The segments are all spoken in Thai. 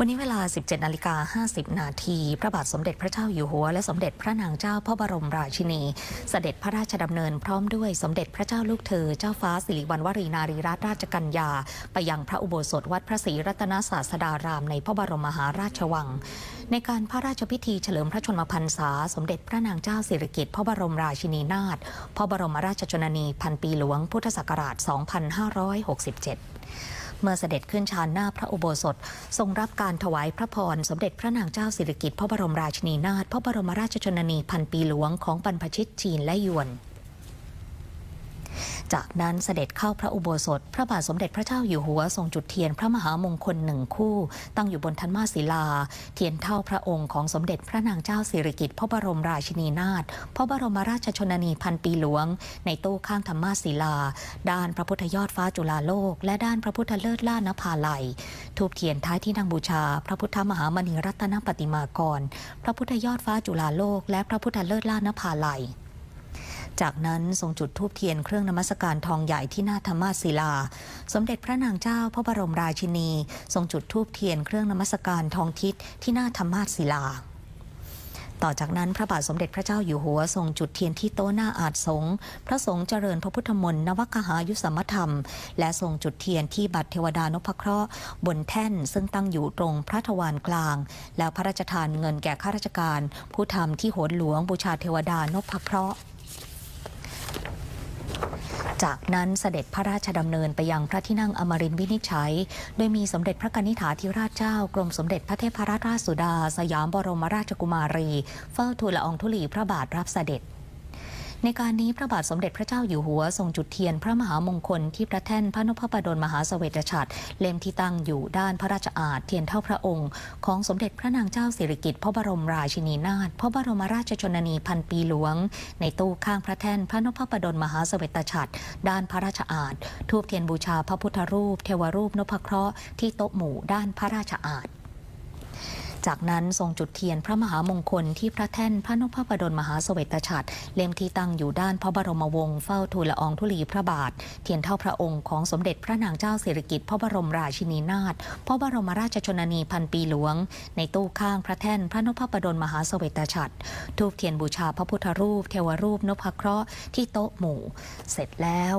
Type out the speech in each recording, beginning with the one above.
วันนี้เวลา 17นาฬิกา50 นาที พระบาทสมเด็จพระเจ้าอยู่หัว และสมเด็จพระนางเจ้าพระบรมราชินี เสด็จพระราชดำเนินพร้อมด้วยสมเด็จพระเจ้าลูกเธอ เจ้าฟ้าสิริวัณวรีนารีรัตนราชกัญญา ไปยังพระอุโบสถวัดพระศรีรัตนศาสดารามในพระบรมมหาราชวัง ในการพระราชพิธีเฉลิมพระชนมพรรษา สมเด็จพระนางเจ้าสิริกิติ์พระบรมราชินีนาถพระบรมราชชนนีพันปีหลวงพุทธศักราช 2567 เมื่อเสด็จขึ้นชานหน้าพระอุโบสถ ทรงรับการถวายพระพร สมเด็จพระนางเจ้าสิริกิติ์พระบรมราชินีนาถพระบรมราชชนนีพันปีหลวงของบรรพชิตจีนและยวน จากนั้นเสด็จเข้าพระอุโบสถ พระบาทสมเด็จพระเจ้าอยู่หัวทรงจุดเทียนพระมหามงคลหนึ่งคู่ ตั้งอยู่บนทันมาศิลา เทียนเท่าพระองค์ของสมเด็จพระนางเจ้าสิริกิติ์พระบรมราชินีนาถพระบรมราชชนนีพันปีหลวง ในตู้ข้างธรรมาศิลา ด้านพระพุทธยอดฟ้าจุฬาโลก และด้านพระพุทธเลิศล่านภาลัยทูบเทียนท้ายที่นั่งบูชา พระพุทธมหามณีรัตนปฏิมากร พระพุทธยอดฟ้าจุฬาโลก และพระพุทธเลิศล่านภาลัย จากนั้นทรงจุดธูปเทียนเครื่องนมัสการทองใหญ่ที่หน้าธรรมาศิลา สมเด็จพระนางเจ้าพระบรมราชินี ทรงจุดธูปเทียนเครื่องนมัสการทองทิศที่หน้าธรรมาศิลาต่อจากนั้นพระบาทสมเด็จพระเจ้าอยู่หัวทรงจุดเทียนที่โต๊ะหน้าอาจสงพระสงฆ์เจริญพระพุทธมนต์นวคหายุสมธรรม และทรงจุดเทียนที่บัตรเทวดานพเคราะห์บนแท่นซึ่งตั้งอยู่ตรงพระทวารกลาง แล้วพระราชทานเงินแก่ข้าราชการ ผู้ทำที่โหนหลวงบูชาเทวดานพเคราะห์ จากนั้นเสด็จพระราชดำเนินไปยังพระที่นั่งอมรินทร์วินิจฉัย โดยมีสมเด็จพระกนิษฐาธิราชเจ้ากรมสมเด็จพระเทพรัตนราชสุดา สยามบรมราชกุมารี เฝ้าทูลละอองธุลีพระบาทรับเสด็จ ในการนี้พระบาทสมเด็จพระเจ้าอยู่หัวทรงจุดเทียนพระมหามงคลที่พระแท่นพระนพประดลมหาเสวตฉัตรเล่มที่ตั้งอยู่ด้านพระราชอาณเทียนเท่าพระองค์ ของสมเด็จพระนางเจ้าสิริกิติ์พระบรมราชินีนาถพระบรมราชชนนีพันปีหลวง ในตู้ข้างพระแท่นพระนพประดลมหาเสวตฉัตรด้านพระราชอาณทูบเทียนบูชาพระพุทธรูป เทวรูปนพเคราะห์ที่โต๊ะหมู่ด้านพระราชอาณ จากนั้นทรงจุดเทียนพระมหามงคลที่พระแท่นพระนพประดลมหาสเสวตฉัตรเล่มที่ตั้งอยู่ด้านพระบรมวงศ์เฝ้าทูลละอองธุลีพระบาท เทียนเท่าพระองค์ของสมเด็จพระนางเจ้าสิริกิติ์พระบรมราชินีนาถพระบรมราชชนนีพันปีหลวง ในตู้ข้างพระแท่นพระนพประดลมหาสเสวตฉัตรทูบเทียนบูชาพระพุทธรูป เทวรูปนพเคราะห์ที่โต๊ะหมู่ เสร็จแล้ว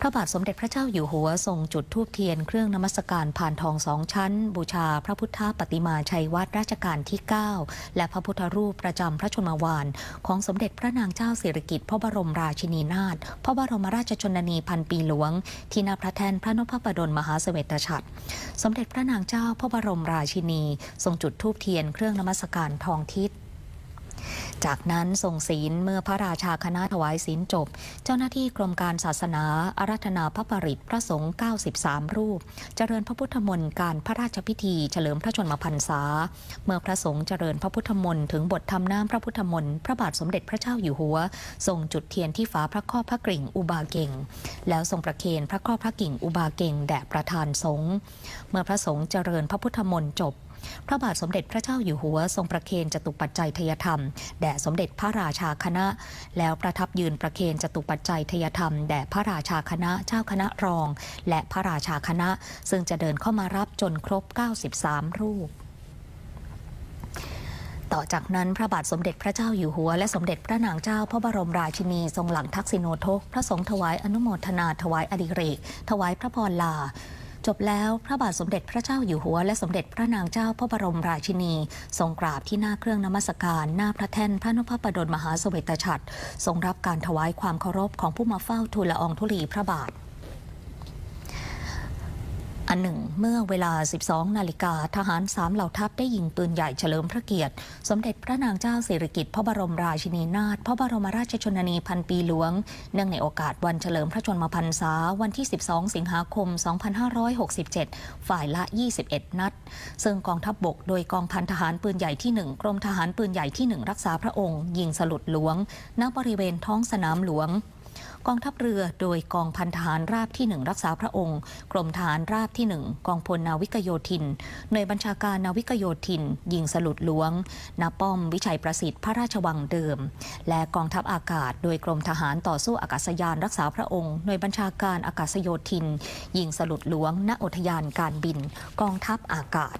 พระบาทสมเด็จพระเจ้าอยู่หัวทรงจุดธูปเทียนเครื่องนมัสการผ่านทองสองชั้น บูชาพระพุทธปฏิมาชัยวัดราชการที่ 9 และพระพุทธรูปประจำพระชนมวานของสมเด็จพระนางเจ้าสิริกิติ์พระบรมราชินีนาถพระบรมราชชนนีพันปีหลวง ที่หนาพระแท่นพระนพประดลมหาเสวตฉัตรสมเด็จพระนางเจ้าพระบรมราชินี ทรงจุดธูปเทียนเครื่องนมัสการทองทิศ จากนั้นส่งศีลเมื่อพระราชาคณะถวายศีลจบ เจ้าหน้าที่กรมการศาสนาอารัธนาพระปริตพระสงฆ์93 รูป เจริญพระพุทธมนต์การพระราชพิธี เฉลิมพระชนมพรรษา เมื่อพระสงฆ์เจริญพระพุทธมนต์ถึงบททำน้ำพระพุทธมนต์พระบาทสมเด็จพระเจ้าอยู่หัว ทรงจุดเทียนที่ฝาพระครอบพระกริ่งอุบาเก่ง แล้วทรงประเคนพระครอบพระกิ่งอุบาเก่งแด่ประธานสงฆ์เมื่อพระสงฆ์เจริญพระพุทธมนต์จบ พระบาทสมเด็จพระเจ้าอยู่หัวทรงประเคนจตุปัจจัยทยธรรม แด่สมเด็จพระราชาคณะ แล้วประทับยืนประเคนจตุปัจจัยทยธรรม แด่พระราชาคณะเจ้าคณะรอง และพระราชาคณะ ซึ่งจะเดินเข้ามารับจนครบ 93 รูปต่อจากนั้นพระบาทสมเด็จพระเจ้าอยู่หัว และสมเด็จพระนางเจ้าพระบรมราชินีทรงหลังทักษิโนทก พระสงฆ์ถวายอนุโมทนาถวายอดิเรก ถวายพระพรลา จบแล้วพระบาทสมเด็จพระเจ้าอยู่หัว และสมเด็จพระนางเจ้าพระบรมราชินี ทรงกราบที่หน้าเครื่องนมัสการ หน้าพระแท่นพระนพประดลมหาสเสวตฉัตรทรงรับการถวายความเคารพของผู้มาเฝ้าทูลละอองธุลีพระบาท อันหนึ่ง เมื่อเวลา 12 นาฬิกาทหารสามเหล่าทัพได้ยิงปืนใหญ่เฉลิมพระเกียรติ สมเด็จพระนางเจ้าสิริกิติ์พระบรมราชินีนาถพระบรมราชชนนีพันปีหลวง เนื่องในโอกาสวันเฉลิมพระชนมพรรษาวันที่ 12 สิงหาคม 2567 ฝ่ายละ 21 นัด ซึ่งกองทัพบบกโดยกองพันทหารปืนใหญ่ที่ 1 กรมทหารปืนใหญ่ที่ 1 รักษาพระองค์ ยิงสลุดหลวงณบริเวณท้องสนามหลวง กองทัพเรือโดยกองพันทหารราบที่หนึ่งรักษาพระองค์ กรมทหารราบที่หนึ่งกองพลนาวิกโยธินหน่วยบัญชาการนาวิกโยธิน ยิงสลุดหลวงนาป้อมวิชัยประสิทธิ์พระราชวังเดิม และกองทัพอากาศ โดยกรมทหารต่อสู้อากาศยานรักษาพระองค์หน่วยบัญชาการอากาศโยธิน ยิงสลุดหลวงณอุทยานการบิน กองทัพอากาศ